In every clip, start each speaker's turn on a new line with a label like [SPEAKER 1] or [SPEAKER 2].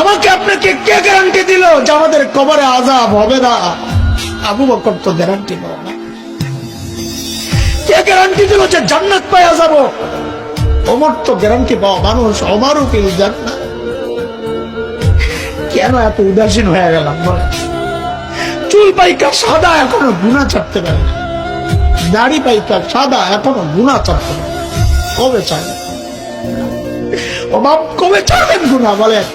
[SPEAKER 1] আমাকে আপনাকে কে গ্যারান্টি দিল যে আমাদের কবরে আজাব হবে না? আবু বকর তো গ্যারান্টি পাওয়া না কে গ্যারান্টি দিল যে জান্নাত পাওয়া যাব ওমর তো গ্যারান্টি পাওয়া মানুষ, ওমারও কেউ জান্নাত কেন এত উদাসীন হয়ে গেলাম বলেন? চুল পাইকা সাদা, এখনও গুণা ছাড়তে পারে না। দাড়ি পাইকা সাদা, এখনও গুণা ছাড়তে পারে কবে চাই ও বাপ, কবে ছাড়বেন গুণা বলেন?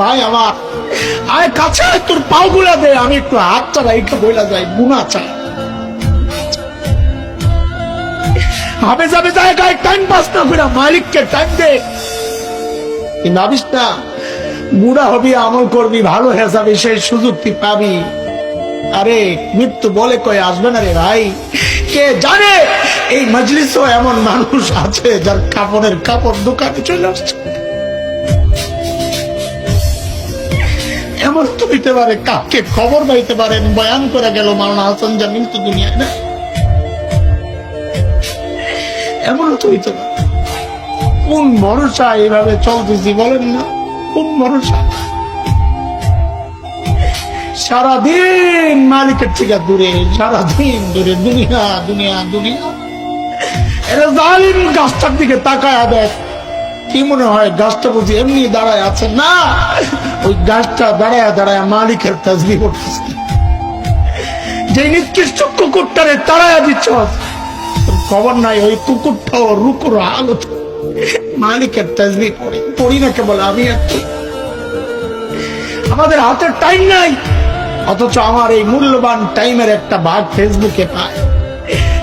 [SPEAKER 1] ভাই আমার। আয় কাছে, তোর দে, আমি একটু বইলা যাই চাই হাবে যাবে জায়গায় টাইম পাস না মালিককে টাইম দে। না? বুড়া হবি, আমল করবি, ভালো হয়ে যাবে, সেই সুযোগ তুই পাবি। আরে, মৃত্যু বলে কয়ে আসবে না রে ভাই। কে জানে, এই মজলিসও এমন মানুষ আছে যার কাপড়ের কাপড় দোকানে চলে আসছে। এমন তো হইতে পারে কাকে খবর পাইতে পারেন বয়ান করে গেল হাসান তো দুনিয়ায়, না? এমন তো হইতে পারে। কোন ভরসা এইভাবে চলতেছি বলেন না? কোন ভরসা? সারাদিন মালিকের থেকে দূরে, সারাদিন দূরে, দুনিয়া দুনিয়া দুনিয়া। এরা জালিম গাছটার দিকে তাকায় দেখ। কি মনে হয় গাছটা বুঝি এমনি দাঁড়ায় আছে? না! ওই গাছটা দাঁড়ায় দাঁড়ায় মালিকের তাজবি করতেছে। যে নিকৃষ্ট কুকুরটারে তাড়ায় দিচ্ছ খবর নাই, ওই কুকুরটাও রুকুর আলত মালিকের তাজবি পড়ি পড়ি না কেবল আমি একটু আমাদের হাতের টাইম নাই, অথচ আমার এই মূল্যবান টাইমের একটা ভাগ ফেসবুকে পায়।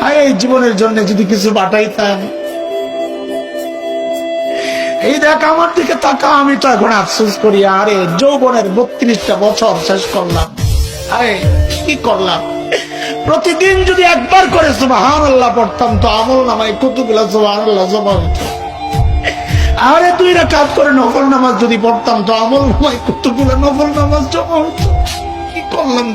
[SPEAKER 1] হায়, এই জীবনের জন্য যদি কিছু পাঠাইতাম এই দেখ, আমার দিকে তাকা আমি তো এখন আফসোস করি, আরে, যৌবনের বত্রিশটা বছর শেষ করলাম। কি করলাম? প্রতিদিন যদি একবার করে সুবাহান আল্লাহ পড়তাম, তো আমল নামাই কতগুলা সুবাহান আল্লাহ জমা হতো আরে তুই না করে নফল নামাজ যদি পড়তাম, তো আমল নামাই কতগুলো নফল নামাজ জমা হতো। কি করলাম?